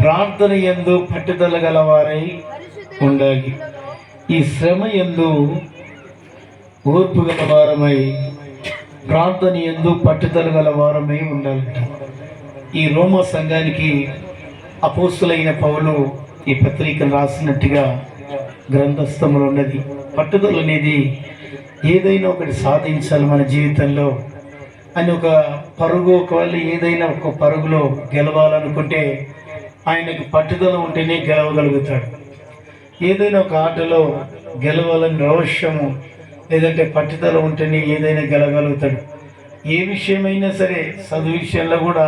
ప్రార్థన ఎందు పట్టుదల గలవారై ఉండాలి. ఈ శ్రమ ఎందు ఓర్పు గలవారమై ప్రార్థన ఎందు పట్టుదల గలవారమై ఉండాలి ఈ రోమ సంఘానికి అపోస్తులైన పౌలు ఈ పత్రికను రాసినట్టుగా గ్రంథస్థములు ఉన్నది. పట్టుదల అనేది ఏదైనా ఒకటి సాధించాలి మన జీవితంలో. అని ఒక పరుగు ఒకవేళ ఏదైనా ఒక పరుగులో గెలవాలనుకుంటే ఆయనకు పట్టుదల ఉంటేనే గెలవగలుగుతాడు. ఏదైనా ఒక ఆటలో గెలవాలని రోషము లేదంటే పట్టుదల ఉంటేనే ఏదైనా గెలవగలుగుతాడు. ఏ విషయమైనా సరే చదువు విషయంలో కూడా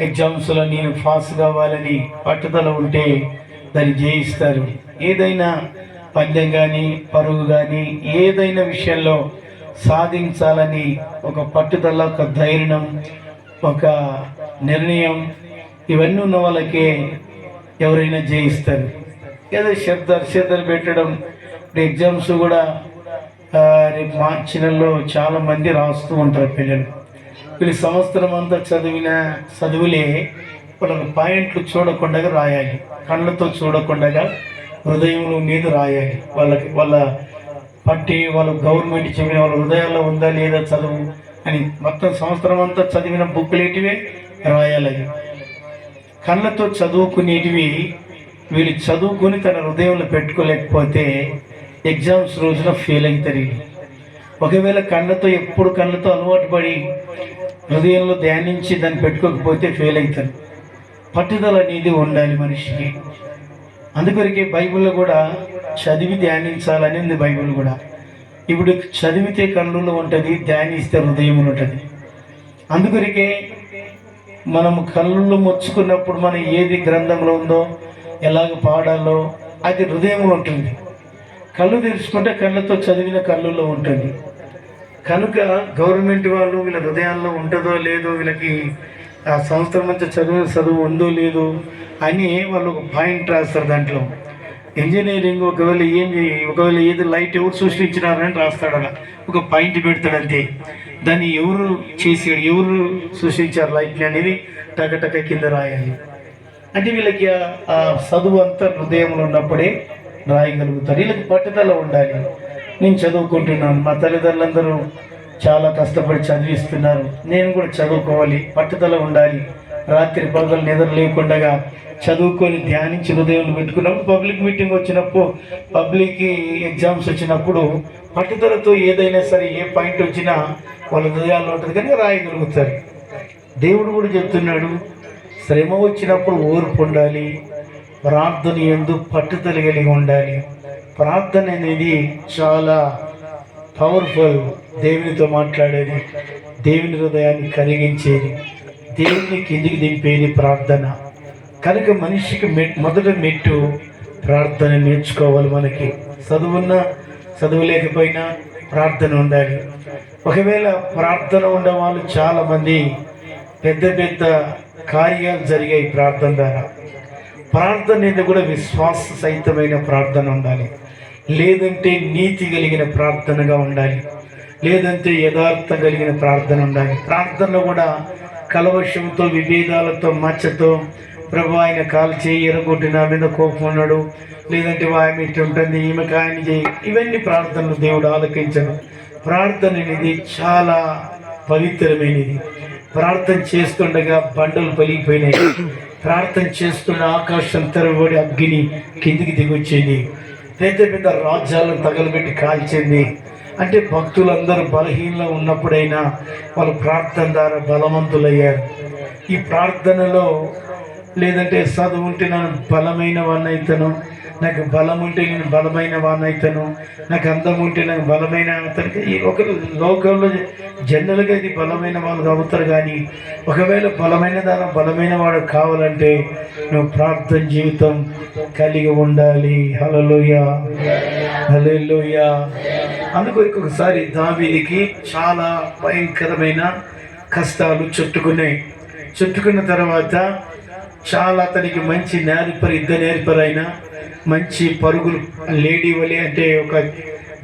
ఎగ్జామ్స్లో నేను పాస్ కావాలని పట్టుదల ఉంటే దాన్ని జయిస్తారు. ఏదైనా పందెం కానీ పరుగు కానీ ఏదైనా విషయంలో సాధించాలని ఒక పట్టుదల ఒక ధైర్యం ఒక నిర్ణయం ఇవన్నీ ఉన్న వాళ్ళకే ఎవరైనా జయిస్తారు. ఏదో శ్రద్ధ శ్రద్ధలు పెట్టడం. ఎగ్జామ్స్ కూడా రేపు మార్చి నెలలో చాలామంది రాస్తూ ఉంటారు పిల్లలు. వీళ్ళు సంవత్సరం అంతా చదివిన చదువులే వాళ్ళకి పాయింట్లు చూడకుండా రాయాలి. కళ్ళతో చూడకుండా హృదయంలో మీద రాయాలి. వాళ్ళకి వాళ్ళ అంటే వాళ్ళు గవర్నమెంట్ చెప్పిన వాళ్ళ హృదయాల్లో ఉందా లేదా చదువు అని మొత్తం సంవత్సరం అంతా చదివిన బుక్లేటివే రాయాలి కళ్ళతో చదువుకునేటివి వీళ్ళు చదువుకొని తన హృదయంలో పెట్టుకోలేకపోతే ఎగ్జామ్స్ రోజున ఫెయిల్ అవుతారు. ఒకవేళ కళ్ళతో ఎప్పుడు కళ్ళతో అలవాటు పడి హృదయంలో ధ్యానించి దాన్ని పెట్టుకోకపోతే ఫెయిల్ అవుతారు. పట్టుదల అనేది ఉండాలి మనిషికి. అందుకొరకే బైబిల్లో కూడా చదివి ధ్యానించాలని ఉంది బైబిల్ కూడా. ఇప్పుడు చదివితే కళ్ళులో ఉంటుంది ధ్యానిస్తే హృదయంలో ఉంటుంది. అందుకొరకే మనం కళ్ళు మొచ్చుకున్నప్పుడు మనం ఏది గ్రంథంలో ఉందో ఎలాగ పాడాలో అది హృదయంలో ఉంటుంది. కళ్ళు తెరుచుకుంటే కళ్ళతో చదివిన కళ్ళులో ఉంటుంది. కనుక గవర్నమెంట్ వాళ్ళు వీళ్ళ హృదయాల్లో ఉంటుందో లేదో వీళ్ళకి ఆ సంవత్సరం నుంచి చదివిన చదువు ఉందో లేదో అని వాళ్ళు ఒక పాయింట్ రాస్తారు దాంట్లో. ఇంజనీరింగ్ ఒకవేళ ఏం ఒకవేళ ఏది లైట్ ఎవరు సృష్టించినారని రాస్తాడు అలా. ఒక పాయింట్ పెడతాడు అంతే. దాన్ని ఎవరు చేసాడు ఎవరు సృష్టించారు లైట్ని అనేది టకటక కింద రాయాలి. అంటే వీళ్ళకి ఆ- ఆ చదువు అంతా హృదయంలో ఉన్నప్పుడే రాయగలుగుతారు వీళ్ళకి పట్టుదల ఉండాలి. నేను చదువుకుంటున్నాను మా తల్లిదండ్రులందరూ చాలా కష్టపడి చదివిస్తున్నారు. నేను కూడా చదువుకోవాలి పట్టుదల ఉండాలి. రాత్రి పగలు నిద్ర లేకుండా చదువుకొని ధ్యానించి హృదయంలో పెట్టుకున్నప్పుడు పబ్లిక్ మీటింగ్ వచ్చినప్పుడు పబ్లిక్ ఎగ్జామ్స్ వచ్చినప్పుడు పట్టుదలతో ఏదైనా సరే ఏ పాయింట్ వచ్చినా వాళ్ళ హృదయాల్లో ఉంటుంది కానీ రాయగలుగుతారు దేవుడు కూడా చెప్తున్నాడు శ్రమ వచ్చినప్పుడు ఓర్పు ఉండాలి ప్రార్థన ఎందు పట్టుదల కలిగి ఉండాలి. ప్రార్థన అనేది చాలా పవర్ఫుల్ దేవునితో మాట్లాడేది దేవుని హృదయాన్ని కరిగించేది దేవుని కిందికి దింపేది ప్రార్థన. కనుక మనిషికి మెట్ మొదట మెట్టు ప్రార్థన నేర్చుకోవాలి మనకి. చదువున్నా చదువు లేకపోయినా ప్రార్థన ఉండాలి. ఒకవేళ ప్రార్థన ఉండే వాళ్ళు చాలామంది పెద్ద పెద్ద కార్యాలు జరిగాయి ప్రార్థన ద్వారా. ప్రార్థన మీద కూడా విశ్వాస సహితమైన ప్రార్థన ఉండాలి. లేదంటే నీతి కలిగిన ప్రార్థనగా ఉండాలి. లేదంటే యథార్థం కలిగిన ప్రార్థన ఉండాలి. ప్రార్థనలో కూడా కలవశంతో విభేదాలతో మచ్చతో ప్రభు ఆయన కాలు చేయి ఎరగొట్టి నా మీద కోపం ఉన్నాడు. లేదంటే ఆమె ఇట్లా ఉంటుంది ఈమెకి ఆయన చేయి. ఇవన్నీ ప్రార్థనలు దేవుడు ఆలకించను. ప్రార్థన అనేది చాలా పవిత్రమైనది. ప్రార్థన చేస్తుండగా బండలు పలిగిపోయినాయి ప్రార్థన చేస్తున్న ఆకాశం తెరవబడి అగ్ని కిందికి దిగొచ్చేది. పెద్ద పెద్ద రాజ్యాలను తగలబెట్టి కాల్చింది అంటే భక్తులందరూ బలహీనలో ఉన్నప్పుడైనా వాళ్ళు ప్రార్థన ద్వారా బలవంతులయ్యారు. ఈ ప్రార్థనలో లేదంటే చదువు ఉంటే నేను బలమైన వాడిని అవుతాను నాకు బలం ఉంటే నేను బలమైన వాడిని అవుతాను నాకు అందం ఉంటే నాకు బలమైన అవుతాను ఈ ఒక లోకంలో జనరల్గా ఇది బలమైన వాళ్ళు అవుతారు కానీ ఒకవేళ బలమైన దాని బలమైన వాడు కావాలంటే నువ్వు ప్రార్థన జీవితం కలిగి ఉండాలి. హలలోయ హలలోయ అందుకొరకు ఒకసారి దావీదికి చాలా భయంకరమైన కష్టాలు చుట్టుకున్నాయి. చుట్టుకున్న తర్వాత చాలా అతనికి మంచి నేర్పరు ఇద్దరు నేర్పరైన మంచి పరుగులు లేడీ వలె అంటే ఒక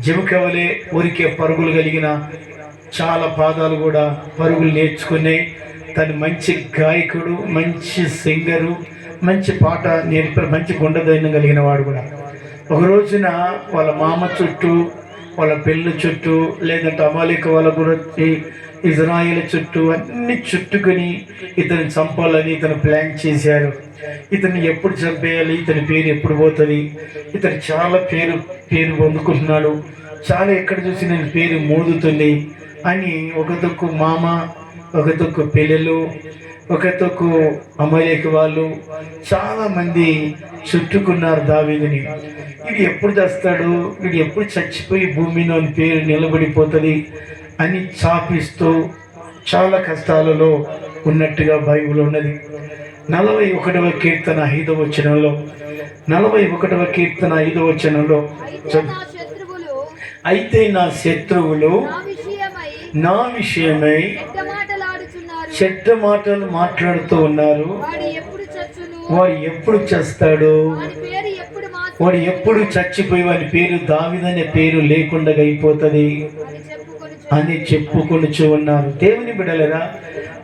జిమక వలె ఊరికే పరుగులు కలిగిన చాలా పాదాలు కూడా పరుగులు నేర్చుకునే తను మంచి గాయకుడు మంచి సింగరు మంచి పాట నేర్పరు మంచి గుండెదైనం కలిగిన వాడు కూడా. ఒక రోజున వాళ్ళ మామ చుట్టూ వాళ్ళ పెళ్ళి చుట్టూ లేదంటే అమాలిక వాళ్ళ గురించి ఇజ్రాయిల్ చుట్టూ అన్ని చుట్టుకొని ఇతను చంపాలని ఇతను ప్లాన్ చేశారు. ఇతను ఎప్పుడు చంపేయాలి ఇతని పేరు ఎప్పుడు పోతుంది ఇతను చాలా పేరు పేరు పొందుకుంటున్నాడు. చాలా ఎక్కడ చూసి నేను పేరు మోదుతుంది అని ఒక తొక్కు మామ ఒక దుక్కు పిల్లలు ఒక తొక్కు అమలేక వాళ్ళు చాలామంది చుట్టుకున్నారు దావీదిని. వీడు ఎప్పుడు చేస్తాడు? వీడు ఎప్పుడు చచ్చిపోయి భూమిలో పేరు నిలబడిపోతుంది? అని చాపిస్తూ చాలా కష్టాలలో ఉన్నట్టుగా బైబిల్ ఉన్నది. నలభై ఒకటవ కీర్తన ఐదవ వచనంలో నలభై ఒకటవ కీర్తన ఐదవ వచనంలో అయితే నా శత్రువులు అయితే నా శత్రువులు నా విషయమై చెడ్డ మాటలు మాట్లాడుతూ ఉన్నారు. వాడు ఎప్పుడు చచ్చును? వాడు ఎప్పుడు చేస్తాడు? వాడు ఎప్పుడు చచ్చిపోయి వాడి పేరు దావిదనే పేరు లేకుండా అయిపోతుంది. అని చెప్పుకొనిచి ఉన్నారు. దేవుని బిడలరా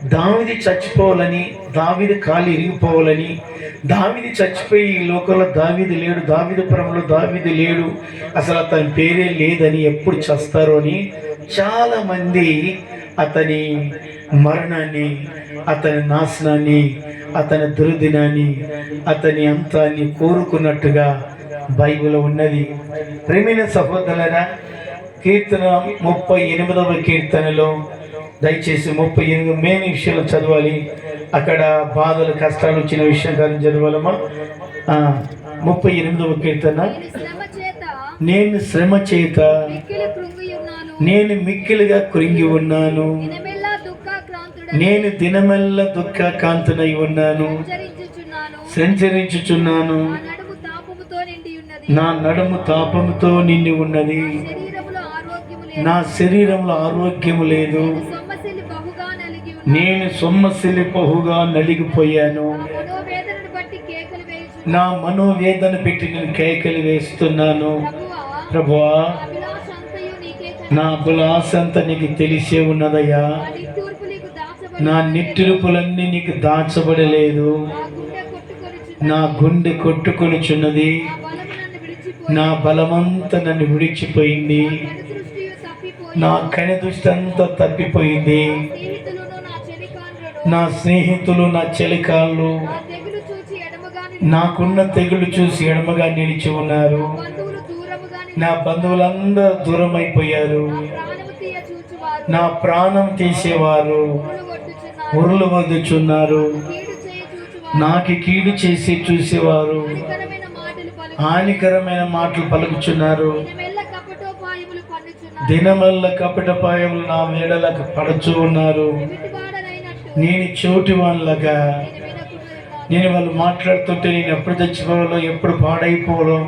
దావిది చచ్చిపోవాలని దావిది కాలు ఇరిగిపోవాలని దావిది చచ్చిపోయి ఈ లోకంలో దావిది లేడు దావిది పురంలో దావిది లేడు అసలు అతని పేరే లేదని ఎప్పుడు చేస్తారు అని చాలామంది అతని మరణాన్ని అతని నాశనాన్ని అతని దుర్దినాన్ని అతని అంతాన్ని కోరుకున్నట్టుగా బైబిల్ ఉన్నది. ప్రేమైన సహోదరులరా కీర్తన ముప్పై ఎనిమిదవ కీర్తనలో దయచేసి ముప్పై ఎనిమిది మెయిన్ విషయాలు చదవాలి. అక్కడ బాధలు కష్టాలు వచ్చిన విషయం కానీ చదవాలమ్మా. ముప్పై ఎనిమిదవ కీర్తన. నేను శ్రమ చేత నేను మిక్కిలిగా కృంగి ఉన్నాను. నేను దినమెల్ల దుఃఖ కాంతునై ఉన్నాను. సంచరించుచున్నాను. నా నడుము తాపముతో నిండి ఉన్నది నా నడుము తాపముతో నిండి ఉన్నది శరీరములో ఆరోగ్యము లేదు నా శరీరంలో ఆరోగ్యము లేదు. నేను సొమ్మసిల్లి బహుగా నలిగిపోయాను. నా మనోవేదన పెట్టి నేను కేకలు వేస్తున్నాను. ప్రభువా నా బులాసంత నీకు తెలిసే ఉన్నదయ్యా. నా నిట్టురుపులన్నీ నీకు దాచబడలేదు. నా గుండె కొట్టుకొనుచున్నది. నా బలమంతా నన్ను విడిచిపోయింది. నా కణి దృష్టి అంతా తప్పిపోయింది. నా స్నేహితులు నా చెలికాళ్ళు నాకున్న తెగులు చూసి ఎడమగా నిలిచి ఉన్నారు. నా బంధువులందరూ దూరం అయిపోయారు నా ప్రాణం తీసేవారు ఉరులు వదుచున్నారు. నాకు కీడు చేసి చూసేవారు. హానికరమైన మాటలు పలుకుచున్నారు. దినమల్ల కపటపాయములు నా మేడలకు పడుచు ఉన్నారు. నేను చోటి వాళ్ళగా నేను వాళ్ళు మాట్లాడుతుంటే నేను ఎప్పుడు చచ్చిపోవాలో ఎప్పుడు పాడైపోవాలో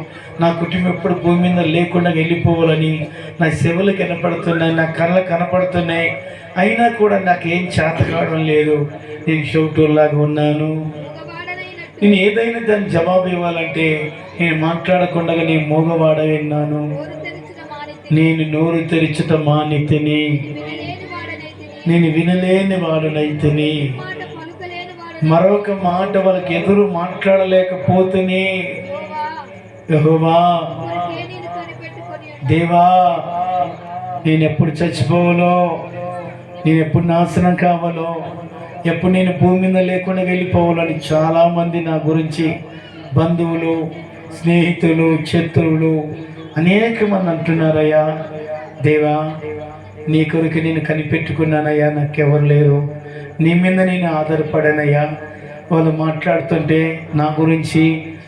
నా కుటుంబం ఎప్పుడు భూమి మీద లేకుండా వెళ్ళిపోవాలని నా చెవులు కనపడుతున్నాయి నా కళ్ళ కనపడుతున్నాయి. అయినా కూడా నాకేం చేత కావడం లేదు. నేను షౌటూర్లాగా ఉన్నాను. నేను ఏదైనా దాన్ని జవాబు ఇవ్వాలంటే నేను మాట్లాడకుండా నేను మూగవాడ విన్నాను నేను నోరు తెరిచుట మానితిని. నేను వినలేని వాడునైతిని మరొక మాట వాళ్ళకి ఎదురు మాట్లాడలేకపోతేనే. యెహోవా, దేవా నేను ఎప్పుడు చచ్చిపోవాలో నేను ఎప్పుడు నాశనం కావాలో ఎప్పుడు నేను భూమి మీద లేకుండా వెళ్ళిపోవాలని చాలామంది నా గురించి బంధువులు స్నేహితులు శత్రువులు అనేక మంది అంటున్నారయ్యా దేవా నీ కొరకు నేను కనిపెట్టుకున్నానయ్యా. నాకెవరు లేరు. నీ మీద నేను ఆధారపడానయ్యా. వాళ్ళు మాట్లాడుతుంటే నా గురించి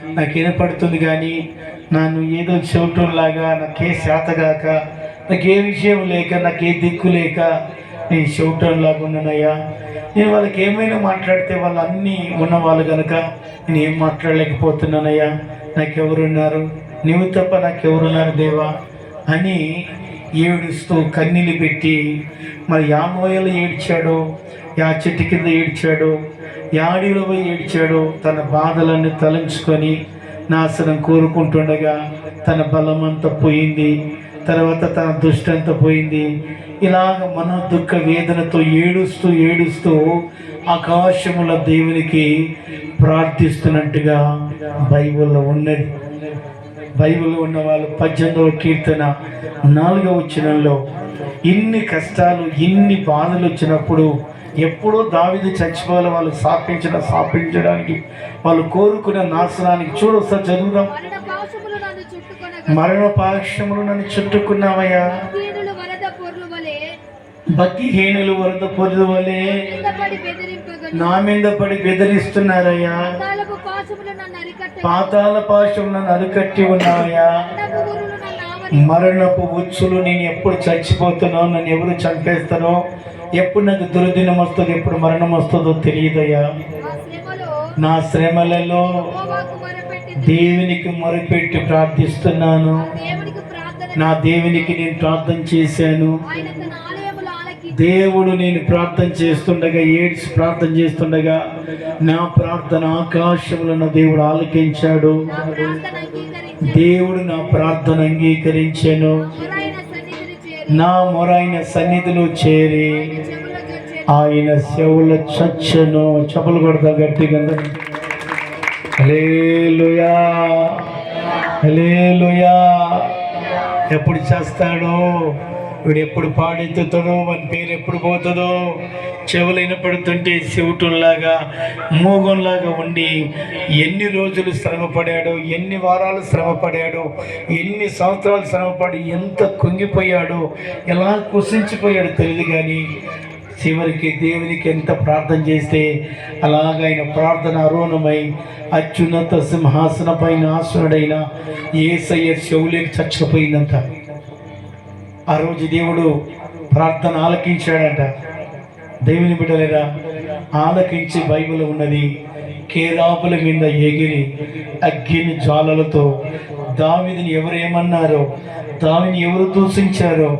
నాకు వినపడుతుంది కానీ నన్ను ఏదో చెవిటంలాగా నాకే శాతగాక నాకు ఏ విషయం లేక నాకు ఏ దిక్కు లేక నేను చెవిటంలాగా ఉన్నానయ్యా. నేను వాళ్ళకి ఏమైనా మాట్లాడితే వాళ్ళు అన్నీ ఉన్నవాళ్ళు కనుక నేను ఏం మాట్లాడలేకపోతున్నానయ్యా. నాకెవరున్నారు? నీవు తప్ప నాకెవరున్నారు దేవా? అని ఏడుస్తూ కన్నీళ్ళు పెట్టి మరి యామోయలు ఏడ్చాడు యా చెట్టు కింద ఏడ్చాడు యాడిలో పోయి ఏడ్చాడు తన బాధలన్నీ తలంచుకొని నాశనం కోరుకుంటుండగా తన బలమంతా పోయింది తర్వాత తన దుష్టంతా పోయింది. ఇలాగ మన దుఃఖ వేదనతో ఏడుస్తూ ఏడుస్తూ ఆకాశముల దేవునికి ప్రార్థిస్తున్నట్టుగా బైబిల్లో ఉన్నది. బైబిల్లో ఉన్న వాళ్ళు పద్దెనిమిదవ కీర్తన నాలుగవ వచనంలో ఇన్ని కష్టాలు ఇన్ని బాధలు వచ్చినప్పుడు ఎప్పుడో దావిది చచ్చిపోవాలి వాళ్ళు సాపించిన సాపించడానికి వాళ్ళు కోరుకున్న నాశనానికి చదువుదాం. పాశములు నన్ను చుట్టుకొనగా. మరణ పాక్షములు నన్ను చుట్టుకున్నావయ్యా దీనులు వరద పొర్లు వలె భక్తిహీనులు వరద వలె బెదిరింపగను. నా మీద పడి బెదిరిస్తున్నారయ్యా. పాతాల పాశం నన్ను అరికట్టి. ఉన్నావయ్యా మరణపు ఉచ్చులు నేను ఎప్పుడు చచ్చిపోతానో నన్ను ఎవరు చంపేస్తానో ఎప్పుడు నాకు దుర్దినం వస్తుందో ఎప్పుడు మరణం వస్తుందో తెలియదయ్యా. నా శ్రమలలో దేవునికి మొరపెట్టి ప్రార్థిస్తున్నాను. నా దేవునికి నేను ప్రార్థన చేశాను ఆయన తన ఆలయములో ఆలకి దేవుడు నేను ప్రార్థన చేస్తుండగా ఏడ్స్ ప్రార్థన చేస్తుండగా నా ప్రార్థన ఆకాశములను దేవుడు ఆలకించాడు. దేవుడు నా ప్రార్థన అంగీకరించాను. నా మొరైన సన్నిధిలో చేరి ఆయన శవుల చచ్చను. చెప్పులు కొడతా గట్టిగా హలేలుయా హలేలుయా ఎప్పుడు చేస్తాడో? వీడు ఎప్పుడు పాడెత్తుతాడో వాని పేరు ఎప్పుడు పోతుందో చెవులైన పడుతుంటే శివుటుల్లాగా మూగంలాగా ఉండి ఎన్ని రోజులు శ్రమపడాడో ఎన్ని వారాలు శ్రమపడాడో ఎన్ని సంవత్సరాలు శ్రమపడి ఎంత కుంగిపోయాడో ఎలా కుసించిపోయాడో తెలియదు కానీ చివరికి దేవునికి ఎంత ప్రార్థన చేస్తే అలాగ ఆయన ప్రార్థన అరుణమై అత్యున్నత సింహాసన పైన ఆసునుడైన ఏసయ్య చెవులేకి చచ్చిపోయిందంట. ఆ రోజు దేవుడు ప్రార్థన ఆలకించాడట. దేవుని బిడ్డలేరా ఆలకించి బైబిల్ ఉన్నది. కేరాపుల మీద ఎగిరి అగ్గిని జ్వాలలతో దావిదిని ఎవరేమన్నారో దావిని ఎవరు దూషించారో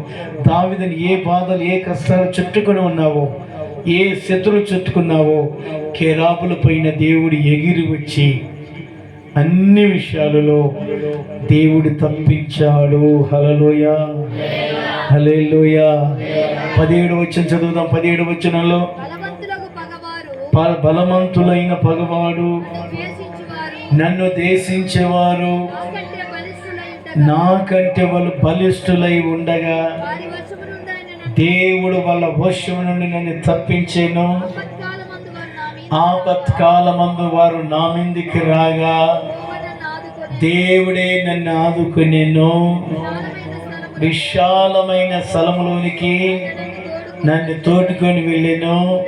దావిదిని ఏ బాధలు ఏ కష్టాలు చుట్టుకొని ఉన్నావో ఏ శత్రులు చుట్టుకున్నావో కేరాపుల పైన దేవుడు ఎగిరి వచ్చి అన్ని విషయాలలో దేవుడు తప్పించాడు. హలలోయ హలేలోయ పదిహేడు వచ్చిన చదువుదాం. పదిహేడు వచ్చినలో బలవంతులైన పగవాడు నన్ను దేశించేవారు నాకంటే వాళ్ళు బలిష్ఠులై ఉండగా దేవుడు వాళ్ళ వశం నుండి నన్ను తప్పించాను. ఆపత్కాలమందు వారు నా మీదికి రాగా దేవుడే నన్ను ఆదుకునేను. విశాలమైన స్థలంలోనికి నన్ను తోడుకొని వెళ్ళాను.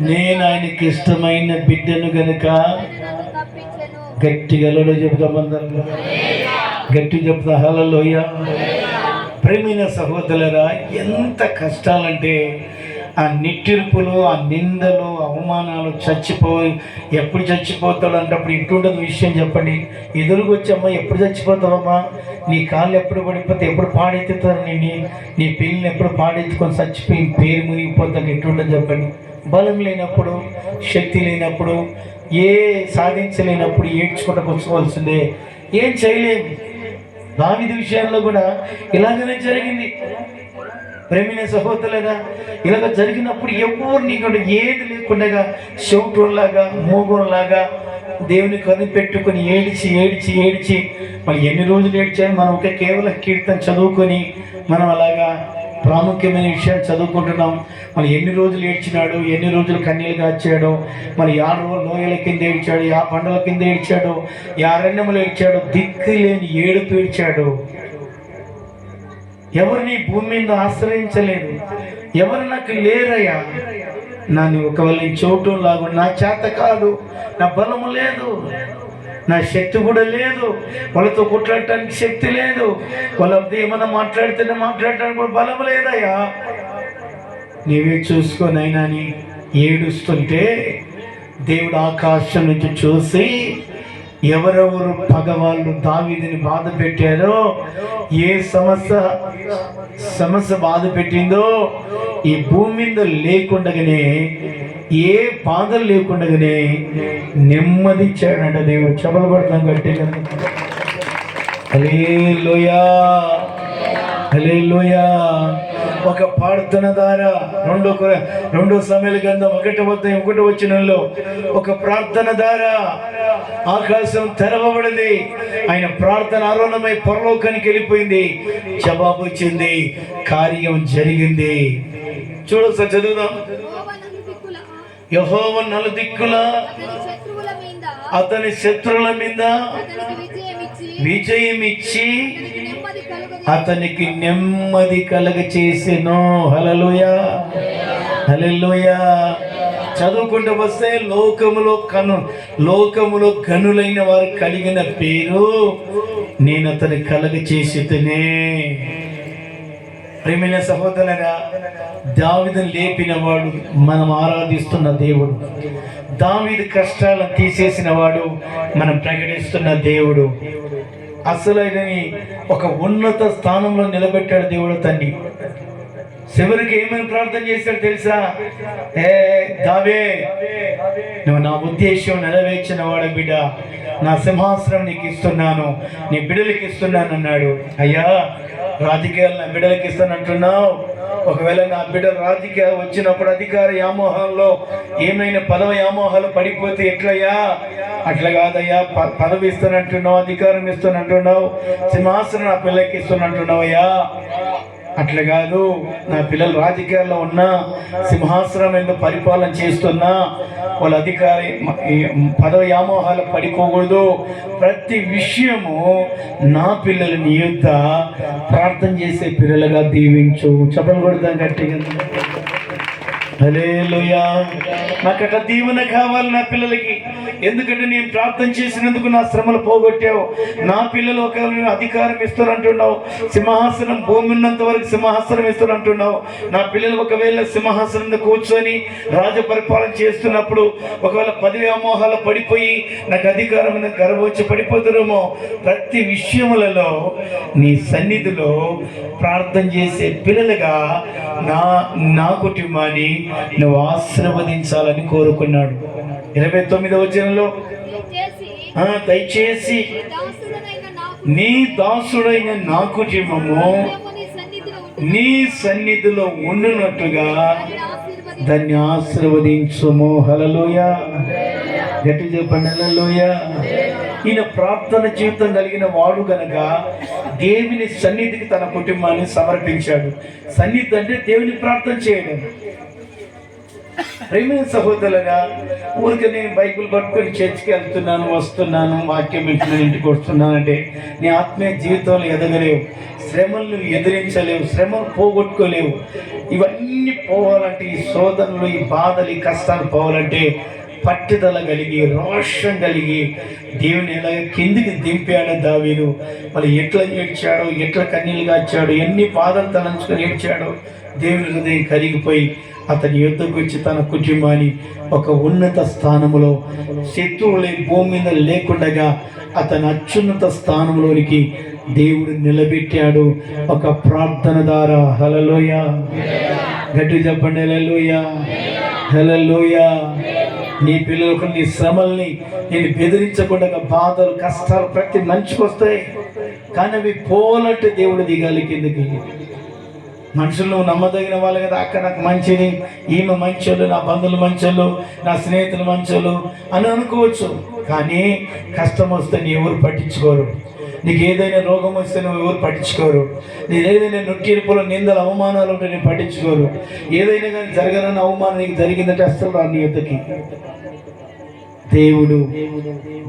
నేను ఆయనకి ఇష్టమైన బిడ్డను గనుక నన్ను తప్పించెను గట్టిగా హలో గట్టి చెబుతా హలలోయ ప్రేమైన సహోదరులరా ఎంత కష్టాలంటే ఆ నిట్టిరుపులు ఆ నిందలు అవమానాలు చచ్చిపోయి ఎప్పుడు చచ్చిపోతాడు అంటే అప్పుడు ఇటుండదు విషయం చెప్పండి. ఎదురుకు వచ్చమ్మా ఎప్పుడు చచ్చిపోతావమ్మా? నీ కాళ్ళు ఎప్పుడు పడిపోతే ఎప్పుడు పాడెత్తుతారు నేను నీ పిల్లల్ని ఎప్పుడు పాడెత్తుకొని చచ్చిపోయి పేరు మునిగిపోతాడు ఎటుండదు చెప్పండి. బలం లేనప్పుడు శక్తి లేనప్పుడు ఏ సాధించలేనప్పుడు ఏడ్చుకుంటూ కూర్చోవలసిందే. ఏం చేయలేము దావిది విషయాల్లో కూడా ఇలాగనే జరిగింది. ప్రేమిన సహోదరులగా ఇలాగ జరిగినప్పుడు ఎవరు నీకు ఏది లేకుండా శౌటులాగా మూగులాగా దేవుని కనిపెట్టుకుని ఏడిచి ఏడిచి ఏడిచి మరి ఎన్ని రోజులు ఏడ్చాయి మనం ఒక కేవలం కీర్తన చదువుకొని మనం అలాగా ప్రాముఖ్యమైన విషయాలు చదువుకుంటున్నాం. మరి ఎన్ని రోజులు ఏడ్చినాడు ఎన్ని రోజులు కన్నీళ్ళు కాచాడు మరి ఆ లోయల కింద ఏడ్చాడు ఆ పండుగల కింద ఏడ్చాడు ఈ అరణ్యములు ఏడ్చాడు దిక్కు లేని ఏడుపు ఏడ్చాడు. ఎవరిని భూమి మీద ఆశ్రయించలేదు. ఎవరు నాకు లేరయ్యా? నన్ను ఒకవేళ నీ చోటు లాగు నా చేత కాదు నా బలము లేదు నా శక్తి కూడా లేదు వాళ్ళతో కొట్లాడటానికి శక్తి లేదు వాళ్ళతో ఏమైనా మాట్లాడితేనే మాట్లాడటానికి కూడా బలం లేదయ్యా. నీవే చూసుకొని అయినా అని ఏడుస్తుంటే దేవుడు ఆకాశం నుంచి చూసి ఎవరెవరు పగవాళ్ళు దావీదిని బాధ పెట్టారో ఏ సమస్య సమస్య బాధ పెట్టిందో ఈ భూమి మీద లేకుండగానే ఏ బాధలు లేకుండగానే నెమ్మది ఇచ్చాడంట దేవుడు. చెప్పలు పడతాం గట్టిగా. హలే లోయా హలే లోయా ఒక ప్రార్థన ద్వారా రెండో రెండో సమయాల గంధం ఒకటి వద్ద ఒకటి వచ్చినలో ఒక ప్రార్థన ద్వారా ఆకాశం తెరవబడింది. ఆయన ప్రార్థన అరుణమై పరలోకానికి వెళ్ళిపోయింది. జవాబు వచ్చింది కార్యం జరిగింది. చూడు చదువుదాం. యెహోవా దిక్కుల యహోవ నలుదిక్కుల అతని శత్రువుల మీద అతని శత్రువుల మీద అతనికి విజయం ఇచ్చి విజయం ఇచ్చి అతనికి నెమ్మది కలుగ అతనికి నెమ్మది కలగ చేసెను హలలుయ హలలుయ చదువుకుంటూ వస్తే లోకములో కను లోకములో కనులైన వారు కలిగిన పేరు నేను అతని కలగ చేసితేనే ప్రేమైన సహోదరగా దావిదను లేపిన వాడు మనం ఆరాధిస్తున్న దేవుడు. దావీదు కష్టాలను తీసేసిన వాడు మనం ప్రకటిస్తున్న దేవుడు. అసలైనని ఒక ఉన్నత స్థానంలో నిలబెట్టాడు దేవుడు తండ్రి. చివరికి ఏమని ప్రార్థన చేశాడు తెలుసా? ఏ దావే నువ్వు నా ఉద్దేశం నెరవేర్చిన వాడు బిడ్డ. నా సింహాసనం నీకు ఇస్తున్నాను నీ బిడ్డలకి ఇస్తున్నాను అన్నాడు. అయ్యా రాజకీయాలు నా బిడ్డలకి ఇస్తానంటున్నావు ఒకవేళ నా బిడ్డ రాజకీయ వచ్చినప్పుడు అధికార వ్యామోహంలో ఏమైనా పదవ వ్యామోహాలు పడిపోతే ఎట్లయ్యా? అట్లా కాదయ్యా ప- పదవి ఇస్తానంటున్నావు అధికారం ఇస్తానంటున్నావు సింహాసనం నా పిల్లకి ఇస్తానంటున్నావు అయ్యా అట్లా కాదు నా పిల్లలు రాజకీయాల్లో ఉన్నా సింహాసనం ఎందుకు పరిపాలన చేస్తున్నా వాళ్ళ అధికారి పదవి వ్యామోహాలు పడిపోకూడదు. ప్రతి విషయము నా పిల్లల నీ ప్రార్థన చేసే పిల్లలుగా దీవించు. చెప్పలు కొడదాం గట్టిగా. నాకు అట్లా దీవెన కావాలి నా పిల్లలకి. ఎందుకంటే నేను ప్రార్థన చేసినందుకు నా శ్రమలు పోగొట్టావు. నా పిల్లలు ఒకవేళ అధికారం అధికారం ఇస్తానంటున్నావు సింహాసనం భూమి ఉన్నంత వరకు సింహాసనం ఇస్తానంటున్నావు. నా పిల్లలు ఒకవేళ సింహాసనం కూర్చొని రాజ పరిపాలన చేస్తున్నప్పుడు ఒకవేళ పది వ్యామోహాలు పడిపోయి నాకు అధికారం గర్వచ్చి పడిపోతురేమో పడిపోతారేమో ప్రతి విషయములలో నీ సన్నిధిలో ప్రార్థన చేసే పిల్లలుగా నా నా కుటుంబాన్ని నువ్వు ఆశీర్వదించాలని కోరుకున్నాడు. ఇరవై తొమ్మిదవ వచనంలో ఆ, దయచేసి నాకు నీ దాసుడైన నా కుటుంబము నీ సన్నిధిలో ఉండునట్టుగా దానిని ఆశీర్వదించు. దాన్ని ఆశీర్వదించుము. హలలోయ గట్టి చెప్పండి హలలోయ ఈయన ప్రార్థన జీవితం కలిగిన వాడు గనక దేవుని సన్నిధికి తన కుటుంబాన్ని సమర్పించాడు. సన్నిధి అంటే దేవుని ప్రార్థన చేయడం. ప్రేమైన సహోదరుగా ఊరికి నేను బైకులు పట్టుకొని చర్చికి వెళ్తున్నాను వస్తున్నాను వాక్యం వింటున్నాను ఇంటికి వస్తున్నాను అంటే నీ ఆత్మీయ జీవితంలో ఎదగలేవు శ్రమలను ఎదిరించలేవు శ్రమలు పోగొట్టుకోలేవు. ఇవన్నీ పోవాలంటే ఈ శోధనలు ఈ బాధలు ఈ కష్టాలు పోవాలంటే పట్టుదల కలిగి రోషం కలిగి దేవుని ఎలా కిందికి దింపాడు దావీదు. మరి ఎట్లా ఏడ్చాడో ఎట్లా కన్నీళ్ళు కాచాడో ఎన్ని బాధలు తలంచుకొని ఏడ్చాడో దేవుని హృదయం కరిగిపోయి అతని యుద్ధకు వచ్చి తన కుటుంబాన్ని ఒక ఉన్నత స్థానములో శత్రువులే భూమి మీద లేకుండగా అతని అత్యున్నత స్థానంలోనికి దేవుడు నిలబెట్టాడు. ఒక ప్రార్థన ద్వారా హలలోయ గట్టి చెప్పండి హలలోయ హలలోయ నీ పిల్లలకు నీ శ్రమల్ని నేను బెదిరించకుండా బాధలు కష్టాలు ప్రతి మంచికి వస్తాయి. కానీ అవి పోలంటే దేవుడు దిగాలి కిందకి మనుషులు నమ్మదగిన వాళ్ళు కదా అక్క నాకు మంచిది ఈమె మంచోళ్ళు నా బంధువులు మంచోళ్ళు నా స్నేహితులు మంచోళ్ళు అని అనుకోవచ్చు. కానీ కష్టం వస్తే నీ ఎవరు పట్టించుకోరు. నీకు ఏదైనా రోగం వస్తే నువ్వు ఎవరు పట్టించుకోరు. నీకు ఏదైనా నొట్టిరుపులు నిందలు అవమానాలు ఉంటే నేను పట్టించుకోరు. ఏదైనా కానీ జరగనన్న అవమానం నీకు జరిగిందంటే అస్సలు రా నీ దేవుడు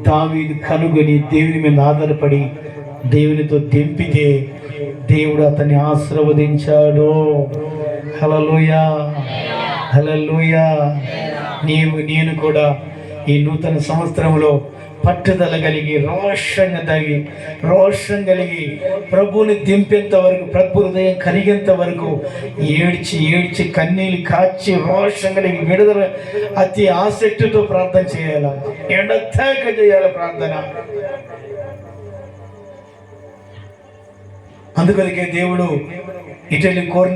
దావీదు కనుగొని దేవుని మీద ఆధారపడి దేవునితో తెంపితే దేవుడు అతన్ని ఆశీర్వదించాడు. హలలుయ హలలుయ నీవు నేను కూడా ఈ నూతన సంవత్సరంలో పట్టుదల కలిగి రోషంగా తగి రోషం కలిగి ప్రభువుని దింపేంత వరకు ప్రభు హృదయం కరిగేంత వరకు ఏడ్చి ఏడ్చి కన్నీళ్ళు కాచి రోషం కలిగి విడుదల అతి ఆసక్తితో ప్రార్థన చేయాలి? ఎండతాక చేయాలి ప్రార్థన? అందుకనికే దేవుడు ఇటలి కోరి